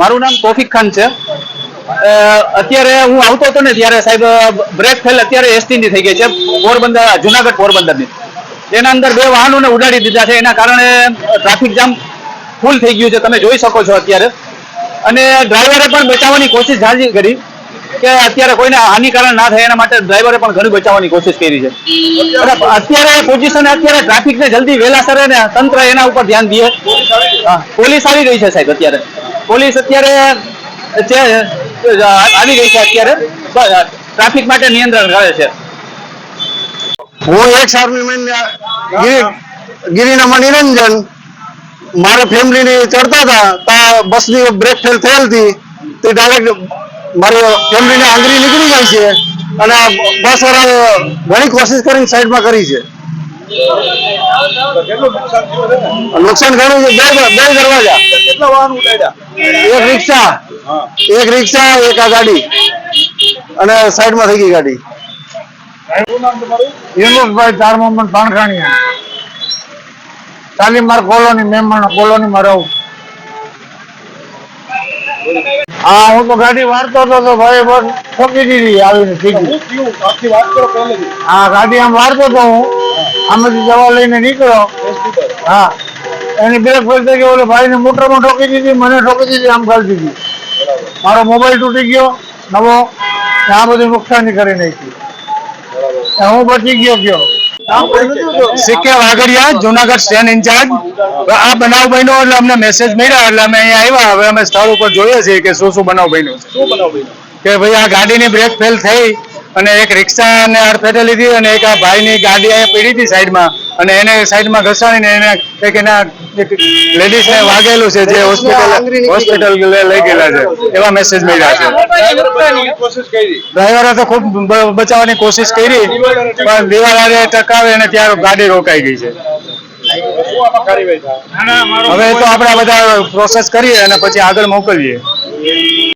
મારું નામ તોફિક ખાન છે. અત્યારે હું આવતો હતો ને ત્યારે સાહેબ બ્રેક ફેલ અત્યારે એસટી ની થઈ ગઈ છે, પોરબંદર, જુનાગઢ પોરબંદરની એના અંદર બે વાહનોને ઉડાડી દીધા છે, એના કારણે ટ્રાફિક જામ ફૂલ થઈ ગયું છે, તમે જોઈ શકો છો અત્યારે. અને ડ્રાઈવરે પણ બચાવવાની કોશિશ જાજી કરી કે અત્યારે કોઈને હાનિકારક ના થાય, એના માટે ડ્રાઈવરે પણ ઘણી બચાવવાની કોશિશ કરી છે. અત્યારે પોઝિશન અત્યારે ટ્રાફિક ને જલ્દી વહેલાસર ને તંત્ર એના ઉપર ધ્યાન દે. પોલીસ આવી ગઈ છે સાહેબ અત્યારે. પોલીસ અત્યારે છે આવી ગઈ છે અત્યારે. ટ્રાફિક માટે નિયંત્રણ કરે છે. હું એક આર્મી મેન નિરંજન. મારા ફેમિલી ની ચડતા હતા ત્યાં બસની બ્રેક ફેલ થયેલ હતી. તે ડાયરેક્ટ મારી ફેમિલી ને આંગળી નીકળી જાય છે અને બસ વાળા ઘણી કોશિશ કરીને સાઈડમાં કરી છે. નુકસાન ઘણું છે બે બે દરવાજા. કેટલા વાહન ઉડાડ્યા? એક રિક્ષા એક રિક્ષા એક આ ગાડી. અને સાઈડમાં થઈ ગઈ ગાડી. યુનુસભાઈ ચાર મોહમ્મદ પાણખાણીયા શાલીમાર કોલોની મહેમાન કોલોની માં રહું. હા હું તો ગાડી વાળતો હતો તો ભાઈ બસ ઠોકી દીધી આવીને હા ગાડી આમ વાળતો હતો હું. આમાંથી દવા લઈને નીકળ્યો હા. એની બ્રેક ફેલ થઈ ગઈ ઓલે ભાઈને મોટરમાં ઠોકી દીધી મને ઠોકી દીધી આમ ખાલી દીધી. મારો મોબાઈલ તૂટી ગયો નવો આ બધું નુકસાની કરી નાખી હું બચી ગયો ગયો. સિક્કે વાગડિયા જુનાગઢ સ્ટેન્ડ ઇન્ચાર્જ. આ બનાવ બન્યો એટલે અમને મેસેજ મળ્યા એટલે અમે અહીંયા આવ્યા. હવે અમે સ્થળ ઉપર જોઈએ છીએ કે શું શું બનાવ બન્યો છે. શું બનાવ બન્યો? કે ભાઈ આ ગાડીની બ્રેક ફેલ થઈ અને એક રિક્ષાને અડફેટે લીધી અને એક આ ભાઈની ગાડી અહીંયા પીડી હતી સાઈડમાં અને એને સાઈડમાં ઘસાડીને એને એક એના એક લેડીઝને વાગેલું છે જે હોસ્પિટલ હોસ્પિટલ લઈ ગયેલા છે. એવા મેસેજ મળ્યા છે. ડ્રાઈવરે બચાવવાની કોશિશ કરી. ડ્રાઈવરે તો ખૂબ બચાવવાની કોશિશ કરી પણ દિવાળાને ટકાવે અને ત્યાં ગાડી રોકાઈ ગઈ છે. હવે તો આપણે બધા પ્રોસેસ કરીએ અને પછી આગળ મોકલીએ.